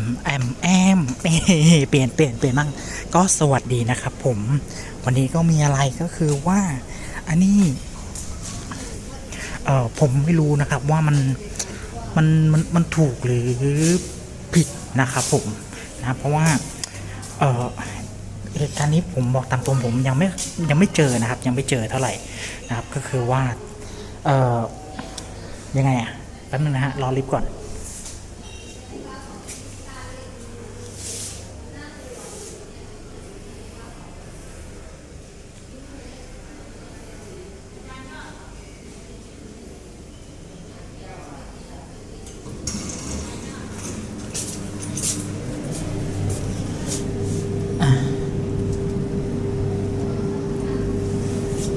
มแอมแอมเปลี่ยนเปลี่ยนเปลี่ยนบ้างก็สวัสดีนะครับผมวันนี้ก็มีอะไรก็คือว่า อันนี้เออผมไม่รู้นะครับว่ามันมันมันมันถูกหรือผิดนะครับผมนะเพราะว่าเออเหตุการณ์นี้ผมบอกตามตรงผมยังไม่ยังไม่เจอนะครับ ยังไม่เจอเท่าไหร่นะครับก็คือว่าเออยังไงอะแป๊บนึงนะฮะรอลิฟต์ก่อน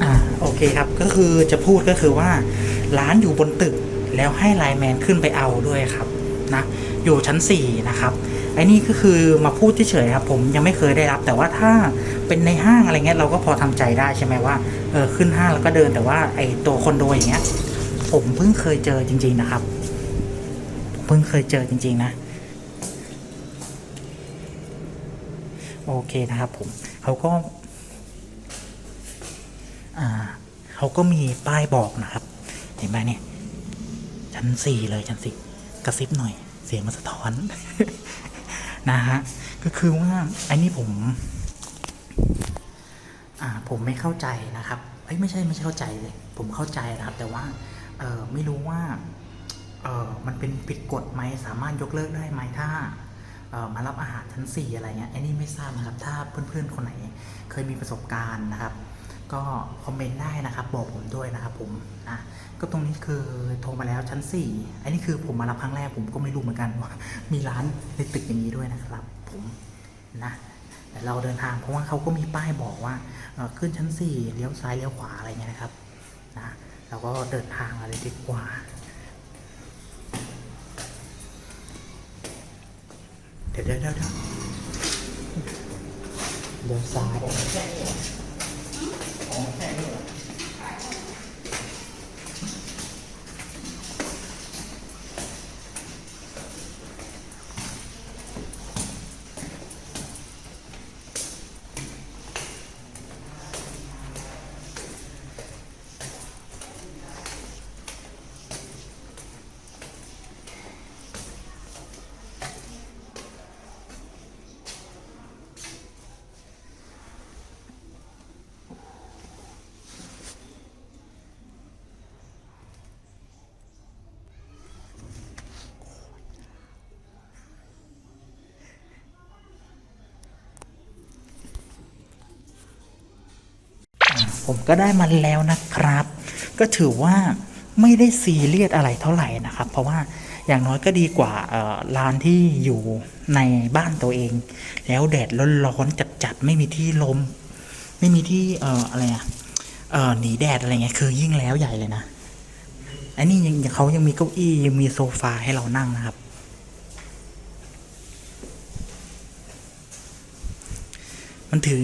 อ่าโอเคครับก็คือจะพูดก็คือว่าร้านอยู่บนตึกแล้วให้ไลน์แมนขึ้นไปเอาด้วยครับนะอยู่ชั้น 4 นะครับไอ้นี่ก็คือมาพูดเฉยๆครับ ผมยังไม่เคยได้รับ แต่ว่าถ้าเป็นในห้างอะไรเงี้ยเราก็พอทำใจได้ใช่ไหมว่าเออขึ้นห้างแล้วก็เดินแต่ว่าไอ้ตัวคอนโดอย่างเงี้ย ผมเพิ่งเคยเจอจริง ๆนะครับผมเพิ่งเคยเจอจริง ๆ นะโอเคนะครับผมเขาก็ อ่าเขาก็มีป้ายบอกนะครับ เห็นไหมเนี่ย ชั้นสี่เลยชั้นสี่กระซิบหน่อย เสียงมันสะท้อน นะฮะ ก็คือว่าไอ้นี่ผม อ่า ผมไม่เข้าใจนะครับเอ้ยไม่ใช่ไม่ใช่เข้าใจเลย ผมเข้าใจนะครับ แต่ว่า เออไม่รู้ว่า เออมันเป็นผิดกฎไหมสามารถยกเลิกได้ไหมถ้าเออมารับอาหารชั้น 4 อะไรเงี้ยไอ้นี่ไม่ทราบนะครับ ถ้าเพื่อนๆ คนไหนเคยมีประสบการณ์นะครับ ก็คอมเมนต์ได้นะครับ บอกผมด้วยนะครับผมอะก็ตรงนี้คือโทรมาแล้วชั้น 4 อันนี้คือผมมารับครั้งแรกผมก็ไม่รู้เหมือนกันว่ามีร้านในตึกอย่างนี้ด้วยนะครับ ผมนะแต่เราเดินทางเพราะว่าเขาก็มีป้ายบอกว่าขึ้นชั้น 4 เลี้ยวซ้ายเลี้ยวขวาอะไรเงี้ยนะครับนะเราก็เดินทางมาเลยดีกว่า เดี๋ยวเดี๋ยวเดี๋ยวเดี๋ยวเดี๋ย วซ้าย ผมก็ได้มันแล้วนะครับ ก็ถือว่าไม่ได้ซีเรียสอะไรเท่าไหร่นะครับ เพราะว่าอย่างน้อยก็ดีกว่าร้านที่อยู่ในบ้านตัวเอง แล้วแดดร้อนๆจัดๆไม่มีที่ลม ไม่มีที่เอ่ออะไรอะเอ่อหนีแดดอะไรเงี้ยคือยิ่งแล้วใหญ่เลยนะอันนี้ยังเขายังมีเก้าอี้ยังมีโซฟาให้เรานั่งนะครับ มันถือ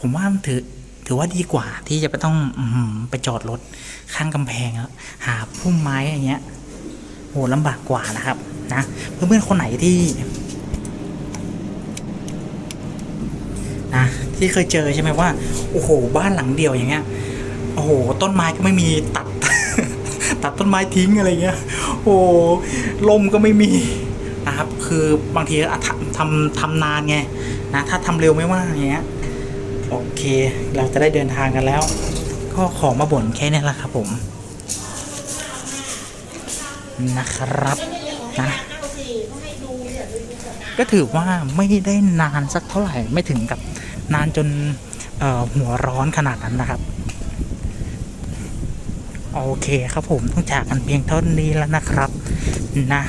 ผมว่ามันถือ ถือว่าดีกว่าที่จะไปต้องอไปจอดรถข้างกำแพงแล้วหาพุ่มไม้อย่างเงี้ยโหลำบากกว่านะครับ นะเพื่อนๆคนไหนที่นะที่เคยเจอใช่ไหมว่าโอ้โห บ้านหลังเดียวอย่างเงี้ยโอ้โห ต้นไม้ก็ไม่มีตัด ตัดต้นไม้ทิ้งอะไรเงี้ย โอ้โหลมก็ไม่มีนะครับ คือบางทีทำทำทำนานไงนะถ้าทำเร็วไม่ว่าอย่างเงี้ย โอเค เราจะได้เดินทางกันแล้ว ก็ขอมาบ่นแค่นี้แหละครับผม นะครับนะก็ถือว่าไม่ได้นานสักเท่าไหร่ไม่ถึงกับนานจนหัวร้อนขนาดนั้นนะครับ โอเคครับผมต้องจากกันเพียงเท่านี้แล้วนะครับ นะ